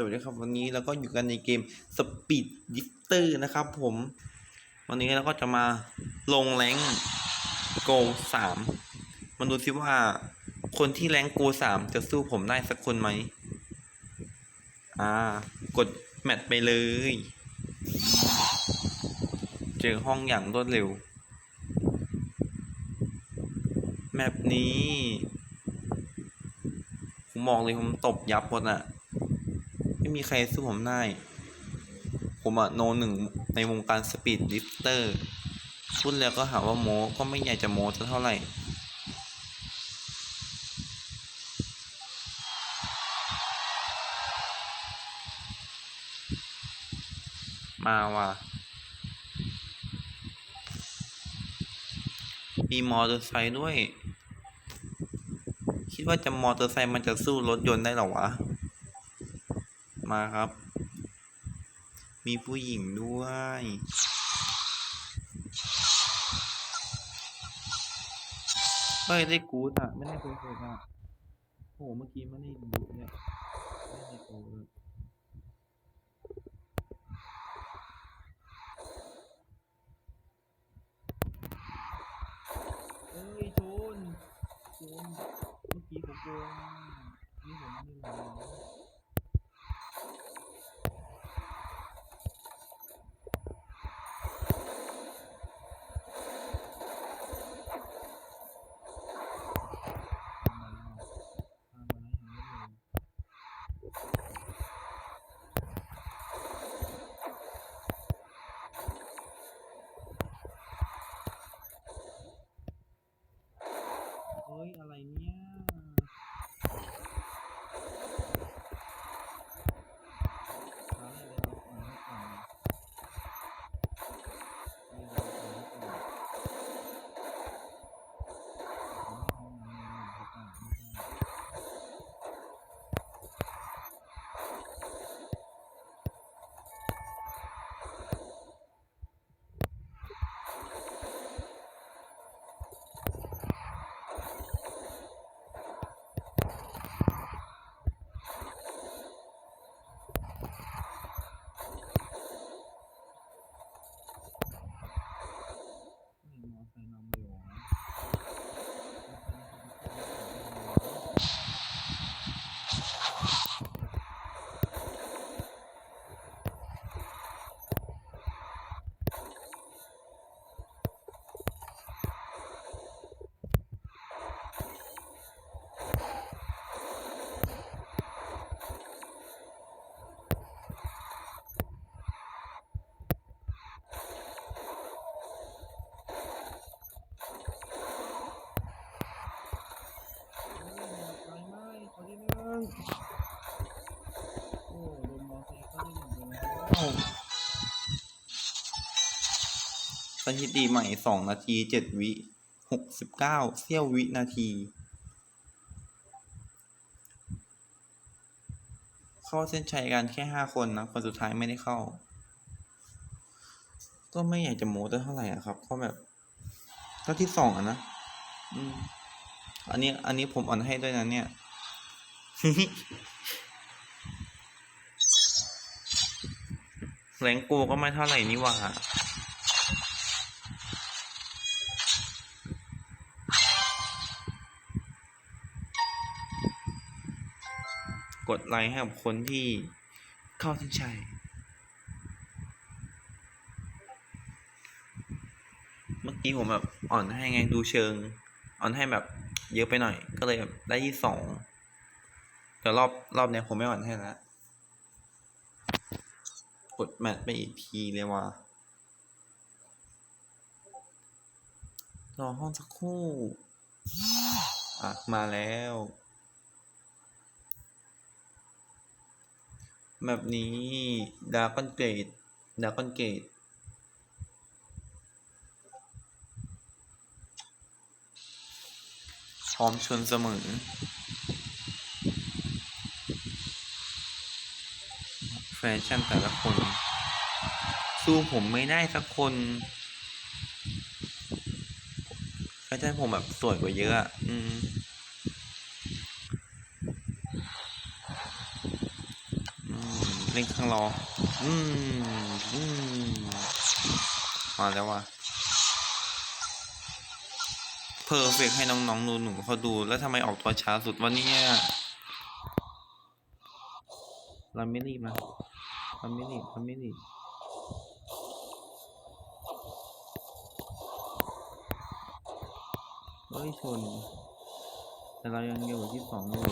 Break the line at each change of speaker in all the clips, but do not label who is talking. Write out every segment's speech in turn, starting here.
สวัสดีครับวันนี้เราก็อยู่กันในเกม Speed Drifter นะครับผม วันนี้เราก็จะมาลงแรงโกสามมาดูซิว่า คนที่แรงโกสามจะสู้ผมได้สักคนไหม อ่า กดแมตช์ไปเลย เจอห้องอย่างรวดเร็ว แมปนี้ ผมบอกเลยผมตบยับหมดอะ ไม่มีใครสู้ผมได้ ผมอะโนหนึ่งในวงการสปีดลิฟเตอร์พูดแล้วก็หาว่าโมก็ไม่อยากจะโมสักเท่าไหร่มาว่ะมีมอเตอร์ไซค์ด้วย คิดว่าจะมอเตอร์ไซค์มันจะสู้รถยนต์ได้หรอวะ มาครับ มีผู้หญิงด้วยเฮ้ยได้กูดอะ ไม่ได้กูดเลยอะโห เมื่อกี้ไม่ได้ดูเนี่ยไม่ได้กูดเลยเอ้ยชนชนเมื่อกี้ผมโกง สถิติใหม่สองนาทีเจ็ดวิหกสิบเก้าเสี้ยววินาที เข้าเส้นชัยกันแค่ห้าคนนะคนสุดท้ายไม่ได้เข้า ก็ไม่อยากจะโม้ได้เท่าไหร่อะครับเพราะแบบก็ที่สองอะนะอันนี้อันนี้ผมอ่อนให้ด้วยนะเนี่ย แรงโกก็ไม่เท่าไหร่นี่หว่ากดไลค์ให้กับคนที่เข้าเส้นชัย เมื่อกี้ผมแบบอ่อนให้ไงดูเชิง อ่อนให้แบบเยอะไปหน่อย ก็เลยแบบได้ที่สอง แต่รอบรอบเนี้ยผมไม่อ่อนให้แล้วกดแมทไปอีกทีเลยว่ะรอห้องสักครู่ อะ มาแล้ว แบบนี้ดา g อนเกตดดา g อนเกตพร้อมชนเสมอ แฟชั่นแต่ละคน สู้ผมไม่ได้สักคนแฟชั่นผมแบบสวยกว่าเยอะ อืมอืมล่นข้างรออืมอืมมาแล้วว่ะเพอร์เฟกให้น้องๆหนูๆเขาดู แล้วทำไมออกตัวช้าสุดวันนี้เราไม่รีบนะ เราไม่รีบเราไม่รีบเฮ้ยชน แต่เรายังอยู่ที่สองอยู่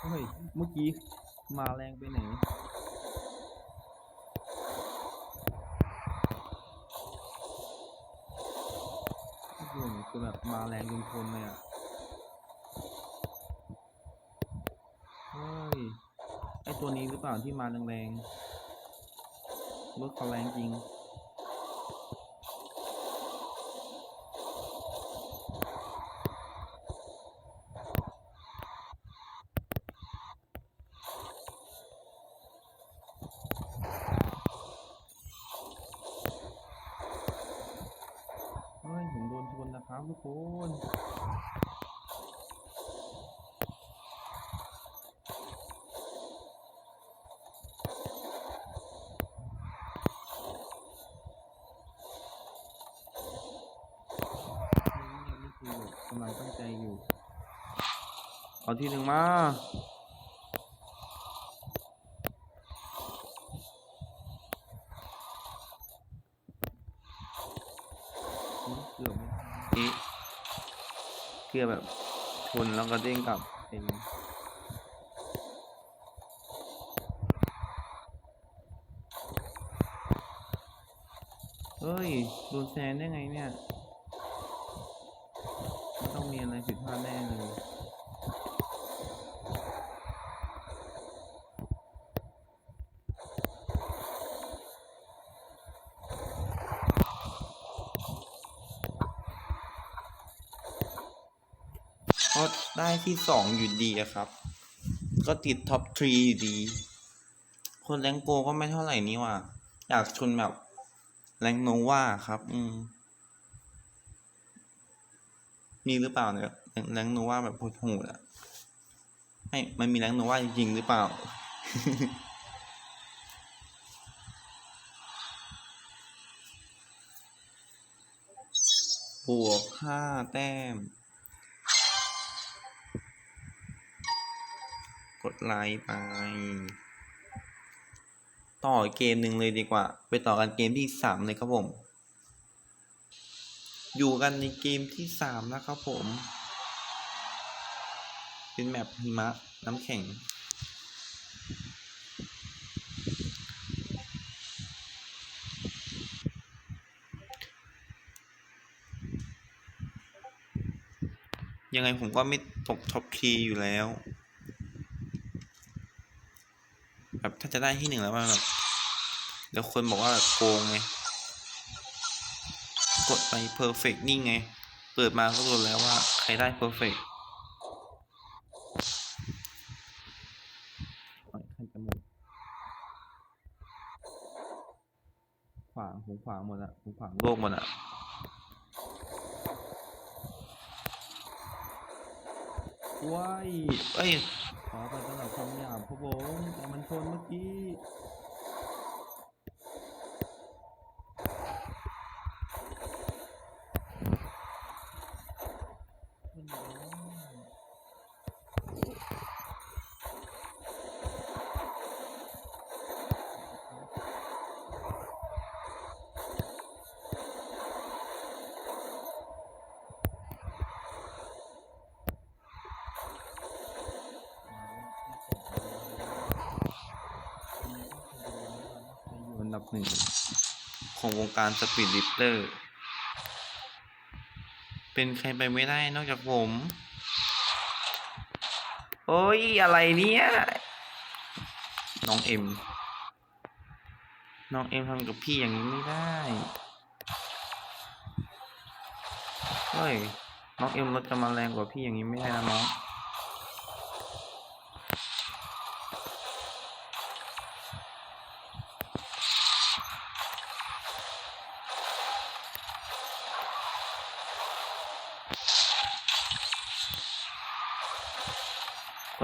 เฮ้ย เมื่อกี้ มาแรงไปไหน โอ้โห คือแบบมาแรงจนทนเลยอะเฮ้ยไอตัวนี้หรือเปล่าที่มาแรงๆรถเขาแรงจริง เฮ้ย ผมโดนชนนะครับทุกคน นี่คือกำ ลังตั้งใจอยู่เอาทีหนึ่งมาอุ๊ยเกือบไม่ทันนี่เกือบแบบชนแล้วก็เด้งกลับเป็นเฮ้ย โดนแซงได้ไงเนี่ย ไม่ต้องมีอะไร ผิดพลาดแน่เลยก็ได้ที่สองอยู่ดีอะครับ ก็ติดท็อปทรีอยู่ดี คนแรงโกก็ไม่เท่าไหร่นี่ว่ะอยากชนแบบแรงโนวาครับ อืม มีหรือเปล่าเนี่ยแรงโนวาแบบโหดๆอะไม่มันมีแรงโนวาจริงหรือเปล่า บวกห้าแต้ม กดไลค์ไป ต่อเกมหนึ่งเลยดีกว่า ไปต่อกันเกมที่สามเลยครับผม อยู่กันในเกมที่สามนะครับผม เป็นแมปหิมะน้ำแข็ง ยังไงผมก็ไม่ตกท็อปทีอยู่แล้ว แบบถ้าจะได้ที่หนึ่งแล้วมันแบบเดี๋ยวคนบอกว่าแบบโกงไง ไปเพอร์เฟกนี่ไง เปิดมาก็รู้แล้วว่าใครได้เพอร์เฟกใครจะหมดขวางผมขวางหมดอะผมขวางโลกหมดอะว้ายเอ้ยขอไปสำหรับคำหยาบครับผมแต่มันชนเมื่อกี้ บหนึ่งของวงการสปีดลิฟเตอร์ เป็นใครไปไม่ได้นอกจากผม โอ้ย อะไรเนี่ย น้องเอ็ม น้องเอ็มทำกับพี่อย่างนี้ไม่ได้ เฮ้ย น้องเอ็มรถจะมาแรงกว่าพี่อย่างนี้ไม่ได้นะน้อง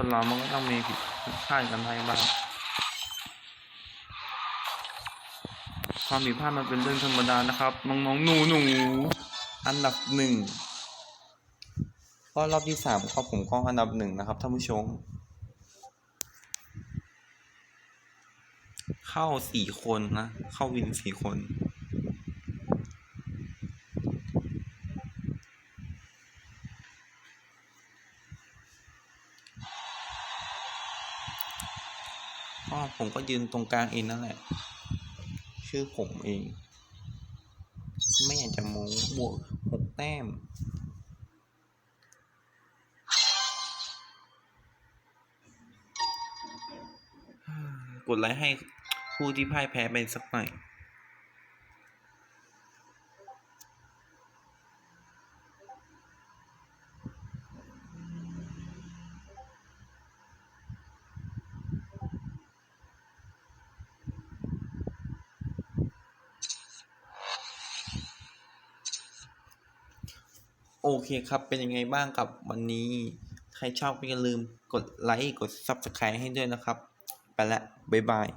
คนเรามันก็ต้องมีผิดพลาดกันได้บ้างความผิดพลาดมันเป็นเรื่องธรรมดานะครับน้องๆหนูหนูอันดับหนึ่งก็รอบที่สามครับผมก็อันดับหนึ่งนะครับท่านผู้ชม เข้าสี่คนนะ เข้าวินสี่คน ก็ ผมก็ยืนตรงกลางเองนั่นแหละ ชื่อผมเอง ไม่อยากจะโม้บวกหกแต้มกดไลค์ให้ผู้ที่พ่ายแพ้ไปสักหน่อย โอเคครับ เป็นยังไงบ้างกับวันนี้ ใครชอบก็อย่าลืมกดไลค์ กด Subscribe ให้ด้วยนะครับ ไปละ บ๊ายบาย